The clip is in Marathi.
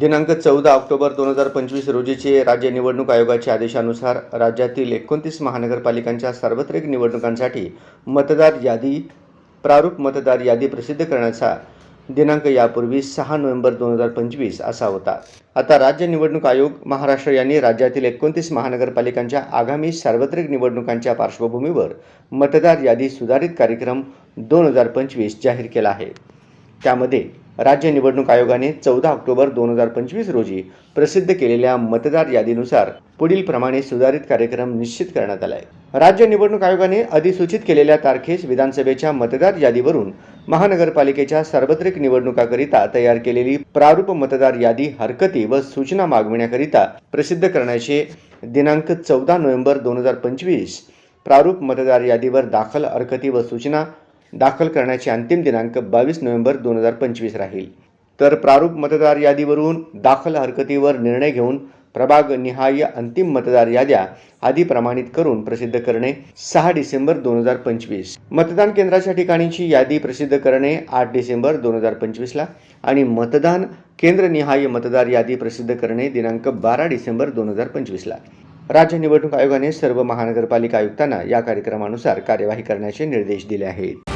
दिनांक चौदा ऑक्टोबर दोन हजार पंचवीस रोजीचे राज्य निवडणूक आयोगाच्या आदेशानुसार राज्यातील एकोणतीस महानगरपालिकांच्या सार्वत्रिक निवडणुकांसाठी मतदार यादी प्रारूप मतदार यादी प्रसिद्ध करण्याचा दिनांक यापूर्वी सहा नोव्हेंबर दोन हजार पंचवीस असा होता. आता राज्य निवडणूक आयोग महाराष्ट्र यांनी राज्यातील एकोणतीस महानगरपालिकांच्या आगामी सार्वत्रिक निवडणुकांच्या पार्श्वभूमीवर मतदार यादी सुधारित कार्यक्रम दोन हजार पंचवीस जाहीर केला आहे. त्यामध्ये राज्य निवडणूक आयोगाने चौदा ऑक्टोबर दोन हजार पंचवीस रोजी प्रसिद्ध केलेल्या मतदार यादीनुसार पुढील प्रमाणे सुधारित कार्यक्रम निश्चित करण्यात आला आहे राज्य निवडणूक आयोगाने अधिसूचित केलेल्या तारखेस विधानसभेच्या मतदार यादीवरून महानगरपालिकेच्या सार्वत्रिक निवडणुकाकरिता तयार केलेली प्रारूप मतदार यादी हरकती व सूचना मागविण्याकरिता प्रसिद्ध करण्याचे दिनांक चौदा नोव्हेंबर दोन हजार पंचवीस प्रारूप मतदार यादीवर दाखल हरकती व सूचना दाखल करण्याचे अंतिम दिनांक बावीस नोव्हेंबर दोन हजार पंचवीस राहील. तर प्रारूप मतदार यादीवरून दाखल हरकतीवर निर्णय घेऊन प्रभाग निहाय अंतिम मतदार याद्या आधी प्रमाणित करून प्रसिद्ध करणे सहा डिसेंबर दोन हजार पंचवीस. मतदान केंद्राच्या ठिकाणीची यादी प्रसिद्ध करणे आठ डिसेंबर दोन हजार पंचवीसला आणि मतदान केंद्रनिहाय मतदार यादी प्रसिद्ध करणे दिनांक बारा डिसेंबर दोन हजार पंचवीसला राज्य निवडणूक आयोगाने सर्व महानगरपालिका आयुक्तांना या कार्यक्रमानुसार कार्यवाही करण्याचे निर्देश दिले आहेत.